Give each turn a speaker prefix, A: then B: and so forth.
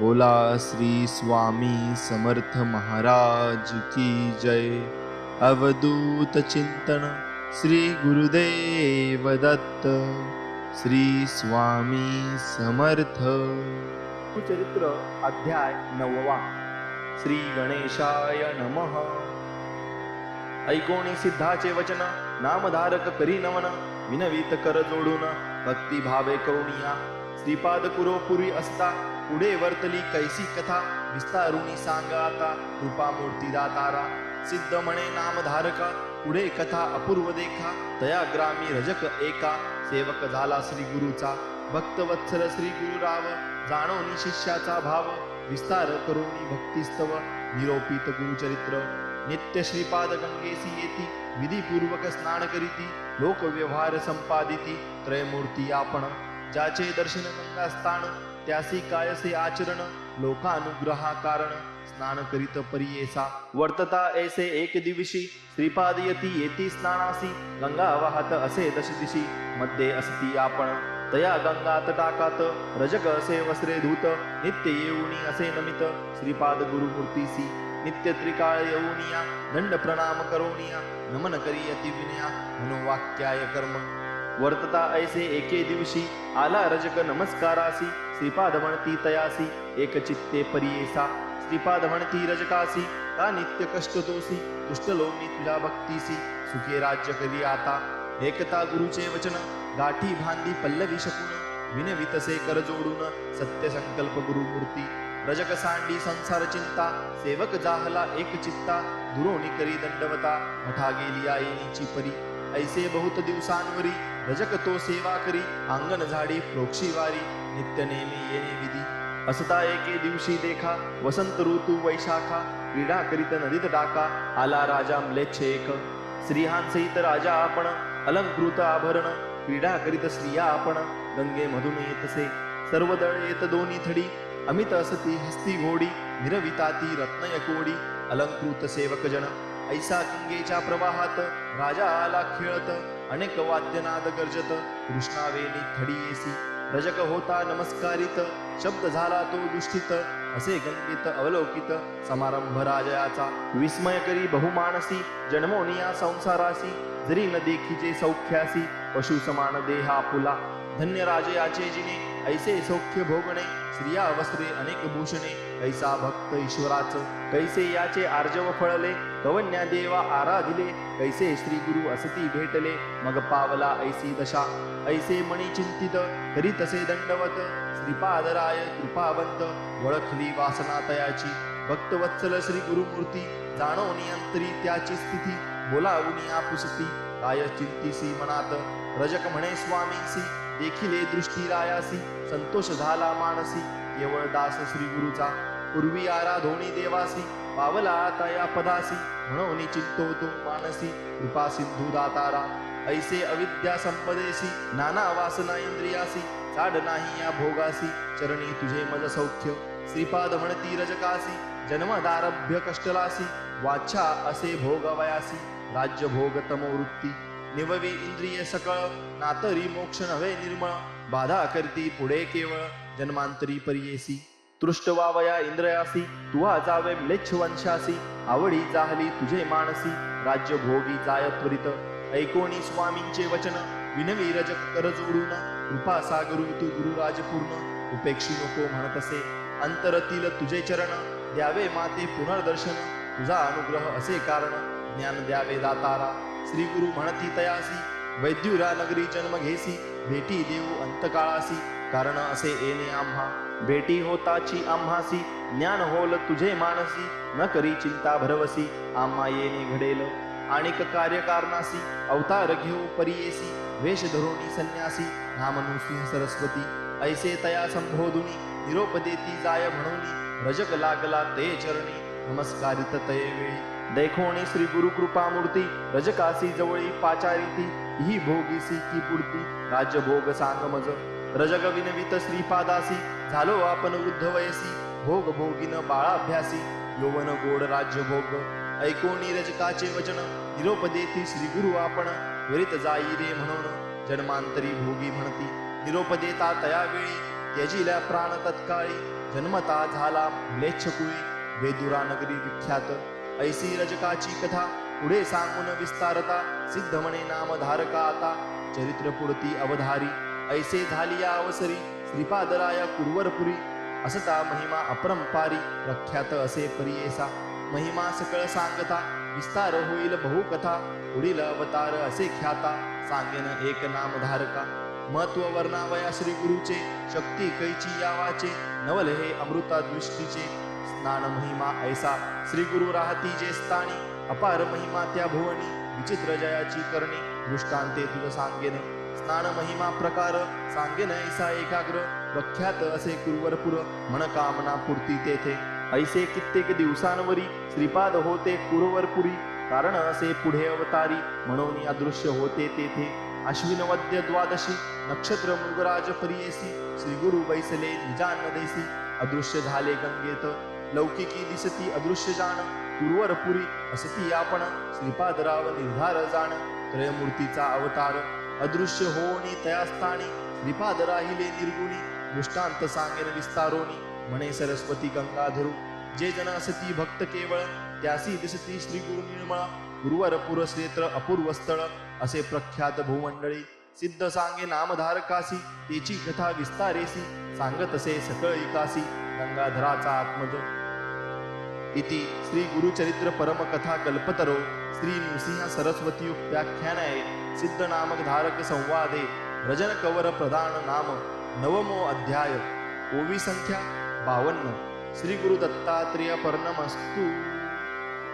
A: बोला श्री स्वामी समर्थ महाराज की जय। अवधूत चिंतन श्री गुरुदेव दत्त। श्री स्वामी समर्थ। चरित्र अध्याय नववा। श्री गणेशाय नमः। ऐकोणी सिद्धाचे वचन नामधारक करी नमन विनवीत कर जोडून भक्ती भावे करुणिया। श्रीपाद कुरोपुरी असता पुढे वर्तली कैसी कथा विस्तारुणी सांगा आता कृपा मूर्ती दातारा. सिद्ध म्हणे नामधारका पुढे कथा अपूर्व देखा तया ग्रामी रजक एका सेवक झाला श्री गुरुचा. भक्त वत्सल श्री गुरुराव जाणोनी शिष्याचा भाव विस्तार करोनी भक्तिस्तव निरोपित गुरुचरित्र. नित्य श्रीपाद गंगेसी येती विधीपूर्वक स्नान करीती लोकव्यवहार संपादिती त्रयमूर्ती आपण ज्याचे दर्शन गंगा स्थान त्यासी कायसे आचरण लोकानुग्रहा कारण स्नान करीत परियेसा. वर्तता ऐसे एक दिवशी श्रीपाद यती येती स्नानासी गंगा वाहत असे दश दिशी मध्ये असती आपण तया गंगा तटाकात रजक असे वस्त्रे धूत नित्य येऊनी असे नमित श्रीपाद गुरुमूर्तीसी. नित्य त्रिकाळ येऊनिया दंड प्रणाम करोनिया नमन करी अति विनया मनोवाक्याय कर्म. वर्तता ऐसे एके दिवशी आला रजक नमस्कारासी. श्रीपाद म्हणती तयासी एक चित्ते परियेसा श्रीपाद म्हणती रजकासी का नित्य कष्ट तोसी दुष्ट लोणी तुझ्या भक्तीसी। सुखे राज्य करी आता एकता गुरुचे वचन। गाठी भांदी पल्लवी शकुन विनवितसे कर जोडून। सत्य संकल्प गुरुमूर्ती रजक सांडी संसार चिंता। सेवक जाहला एक चित्ता दुरोणी करी दंडवता। मठा गेली आईनीची परी ऐसे बहुत दिवसांवरी। रजक तो सेवा करी अंगण झाडी प्रोक्षी वारी। नित्य नेमी येणे विधी। असता एके दिवशी देखा वसंत ऋतू वैशाखा क्रीडा करीत नदीत टाका आला राजा म्लेच्छे एक। स्त्रियांसहित राजा आपण अलंकृत आभरण क्रीडा करीत स्त्रिया आपण गंगे मधून येतसे सर्व दळ येत दोन्ही थडी अमित असती हस्ती घोडी मिरविता ती रत्नय कोडी अलंकृत सेवक जन। ऐसा गंगेच्या प्रवाहात राजा आला खेळत अनेक वाद्यनाद गर्जत कृष्णावेणी थडी येसी। रजक होता नमस्कारित शब्द झाला तो दुष्टित असे गंगित अवलोकित समारंभ राजयाचा विस्मय करी बहुमानसी जन्मोनिया संसारासी जरी न देखीचे सौख्यासी पशु समान देहा पुला धन्य राजयाचे जिने ऐसे सौख्य भोगणे स्त्रिया अवस्त्रे अनेक भूषणे ऐसा भक्त ईश्वराच कैसे याचे आर्जव फळले कवन्या देवा आराधिले कैसे श्री गुरु असती भेटले मग पावला ऐसी दशा ऐसे मणी चिंतित तरी तसे दंडवत श्रीपादराय कृपावंत वळखली वासना तयाची भक्तवत्सल श्री गुरुमूर्ती जाणो नियंत्री त्याची स्थिती बोलावूनी आपुसती काय चिंतीसी मनात रजक म्हणे स्वामींसी देखिले दृष्टी रायासी संतोष झाला मानसी केवळ दास श्री गुरुचा पूर्वी आराधोणी देवासी पावला आता या पदासी म्हणून चिंतो तो मानसी कृपा सिंधू दातारा ऐसे अविद्या संपदेसी नाना वासना इंद्रियासी चाड नाही या भोगासी चरणी तुझे मज सौख्य श्रीपाद म्हणती रजकासी जन्मदारभ्य कष्टलासी वाच्छा असे भोगवयासी राज्य भोग तमोवृत्ती निववी इंद्रिय सकळ नातरी मोक्ष नव्हे निर्मळ बाधा करती पुढे केवळ जन्मांतरी परियेसी. तृष्ट वावया इंद्रयासी तुहा जावे म्लेच्छ वंशासी आवडी जाहली तुझे मानसी राज्य भोगी जाय त्वरित. ऐकोणी स्वामींचे वचन विनवी रजक कर जोडून कृपा सागरू तू गुरुराज पूर्ण. उपेक्षी नको म्हणतसे अंतरतील तुझे चरण द्यावे माते पुनर्दर्शन. तुझा अनुग्रह असे कारण ज्ञान द्यावे दातारा. श्री गुरु म्हणती तयासी वैद्युरा नगरी जन्म घेसी भेटी देऊ अंतकाळासी. कारण असे येणे आम्हा भेटी होताची आम्हासी. ज्ञान होल तुझे मानसी न करी चिंता भरवसी. आम्हा येणे घडेल आणिक कार्यकारणासी. अवतार घेऊ परियेसी वेश धरोणी संन्यासी. नामनु सिंह सरस्वती ऐसे तया संबोधुनी. निरोप देती जाय म्हणून. रजक लागला ते चरणी. नमस्कारित तयवेळी दैखोणी श्री गुरु कृपा मूर्ती रजकासी जवळी पाचारिती ही भोगीसी की पुरती राजभोग सांग मज रजग विनवित श्रीपादासी झालो आपण वृद्ध वयसी भोग भोगीन बाळाभ्यासी यौवन गोड राज्यभोग ऐकोणी रजकाचे वचन निरोप देती श्री गुरु आपण त्वरित जाई रे म्हणून जन्मांतरी भोगी म्हणती। निरोप देता तया वेळी त्यजिल्या प्राण तत्काळी जन्मता झाला म्लेच्छ कुळी। वेदुरा नगरी विख्यात. ऐसी रजकाची कथा पुढे सांगून विस्तारता सिद्ध म्हणे नाम धारका आता. चरित्रपुरती अवधारी ऐसे झाली या अवसरी श्रीपादराया कुरवरपुरी. असता महिमा अपरंपारी प्रख्यात असे परियेसा. महिमा सकळ सांगता विस्तार होईल बहुकथा. पुढील अवतार असे ख्याता सांगेन एक नाम धारका महत्त्व वर्णावया श्री गुरुचे शक्ती कैची यावाचे. नवल हे अमृता दृष्टीचे. स्नान महिमा ऐसा। श्री गुरु राहती जे स्थानी अपार महिमा त्या भुवनी विचित्र जयाची करणी दृष्टांते तुझ सांगेन। स्नान महिमा प्रकार सांगेन ऐसा एकाग्र प्रख्यात असे कुरवरपुर मनकामना पूर्ती तेथे। ऐसे कित्येक दिवसांवरी श्रीपाद होते कुरवरपुरी कारण असे पुढे अवतारी म्हणून अदृश्य होते तेथे। अश्विन वद्य द्वादशी नक्षत्र मृगराज परियेसी श्री गुरु बैसले निजान देसी। अदृश्य झाले गंगेत लौकिकी दिसती अदृश्य जाण पूर्वरपुरी असती आपण श्रीपादराव निर्धार जाण त्रयमूर्तीचा अवतार अदृश्य होणी तयास्थानी श्रीपाद राहिले निर्गुणी दृष्टांत सांगेन विस्तारोनी म्हणे सरस्वती गंगाधरू जे जन असती भक्त केवळ त्यासी दिसती श्री गुरु निर्मळ पूर्वरपुर क्षेत्र अपूर्व स्थळ असे प्रख्यात भूमंडळी सिद्ध सांगे नामधारकासी तेची कथा विस्तारेसी सांगत असे सकळ इकासी गंगाधराचा आत्मज. इति श्री गुरुचरित्र परमकथा कल्पतरो श्री नृसिंह सरस्वती व्याख्यानाय सिद्ध नामक धारक संवादे रजन कवर प्रधान नाम नवमो अध्याय. ओवी संख्या बावन्न. श्री गुरु दत्तात्रेय पर्णमस्तू.